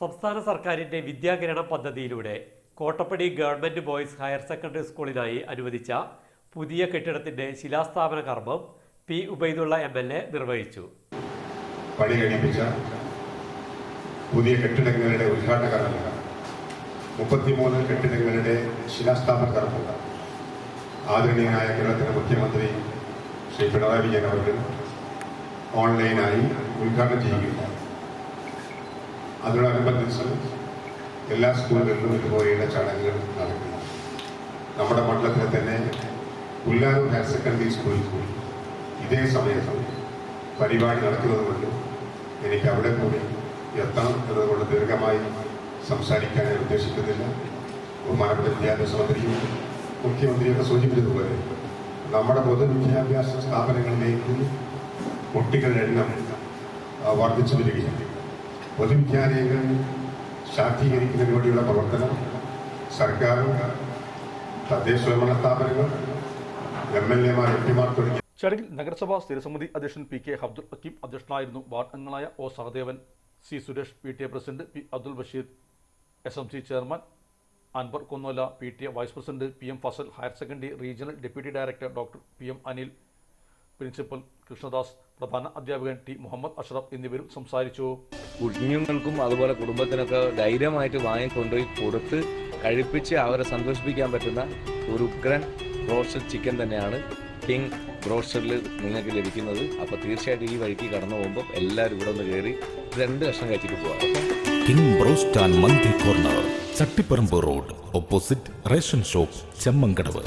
സംസ്ഥാന സർക്കാരിന്റെ വിദ്യാകിരണം പദ്ധതിയിലൂടെ Kottappadi government boys higher secondary സ്കൂളിനായി അനുവദിച്ച പുതിയ കെട്ടിടത്തിന്റെ ശിലാസ്ഥാപന കർമ്മം P Ubaidulla M L A നിർവഹിച്ചു. പുതിയ കെട്ടിടങ്ങളുടെ ഉദ്ഘാടന കർമ്മങ്ങൾ മുപ്പത്തിമൂന്ന് കെട്ടിടങ്ങളുടെ ശിലാസ്ഥാപന കർമ്മങ്ങൾ ആദരണീയനായ കേരളത്തിലെ മുഖ്യമന്ത്രി ശ്രീ പിണറായി വിജയൻ അവർ ഓൺലൈനായി ഉദ്ഘാടനം ചെയ്യുകയുണ്ടായി. അതിനോടനുബന്ധിച്ച് എല്ലാ സ്കൂളുകളിലും ഇതുപോലെയുള്ള ചടങ്ങുകൾ നടക്കുന്നു. നമ്മുടെ മണ്ഡലത്തിൽ തന്നെ പുല്ലാനൂർ ഹയർ സെക്കൻഡറി സ്കൂളിൽ കൂടി ഇതേ സമയത്ത് പരിപാടി നടക്കുന്നത് കൊണ്ട് എനിക്ക് അവിടെ കൂടി എത്തണം എന്നതുകൊണ്ട് ദീർഘമായി സംസാരിക്കാൻ ഞാൻ ഉദ്ദേശിക്കുന്നില്ല. ബഹുമാനപ്പെട്ട വിദ്യാഭ്യാസ മന്ത്രിയും മുഖ്യമന്ത്രിയൊക്കെ സൂചിപ്പിച്ചതുപോലെ നമ്മുടെ പൊതുവിദ്യാഭ്യാസ സ്ഥാപനങ്ങളിലേക്ക് കുട്ടികളുടെ എണ്ണം വർദ്ധിച്ചു വരികയാണ്. പൊതുവിദ്യാലയങ്ങൾ ശാക്തീകരിക്കുന്നതിന് വേണ്ടിയുള്ള പ്രവർത്തനം സർക്കാർ തദ്ദേശ സ്വയംഭരണ സ്ഥാപനങ്ങൾ എം എൽ എമാർ എം പിമാർ തുടങ്ങിയ ചടങ്ങിൽ നഗരസഭാ സ്ഥിരസമിതി അധ്യക്ഷൻ പി കെ അബ്ദുൽ ഹക്കീം അധ്യക്ഷനായിരുന്നു വാർഡ് അംഗങ്ങളായ O Sahadevan C Suresh P T A president P Abdul Basheer S M C chairman Anwar Konnola P T A vice president P M Fazal higher secondary regional deputy director doctor P M Anil principal Krishnadas പ്രധാന അധ്യാപകൻ T Muhammad Ashraf എന്നിവരും സംസാരിച്ചു. കുഞ്ഞുങ്ങൾക്കും അതുപോലെ കുടുംബത്തിനൊക്കെ ധൈര്യമായിട്ട് വാങ്ങിക്കൊണ്ടുപോയി കൊടുത്ത് കഴിപ്പിച്ച് അവരെ സന്തോഷിപ്പിക്കാൻ പറ്റുന്ന ഒരു ഉഗ്രൻ റോസ്റ്റഡ് ചിക്കൻ തന്നെയാണ് കിങ് ബ്രോസ്റ്ററിൽ നിങ്ങൾക്ക് ലഭിക്കുന്നത്. അപ്പോൾ തീർച്ചയായിട്ടും ഈ വഴിക്ക് കടന്നു പോകുമ്പോൾ എല്ലാവരും ഇവിടെ ഒന്ന് കയറി രണ്ട് കഷ്ണം കഴിച്ചിട്ട് പോകാം King Broast and Mandi Corner Chattiparamba road opposite ration shop Chemmankadavu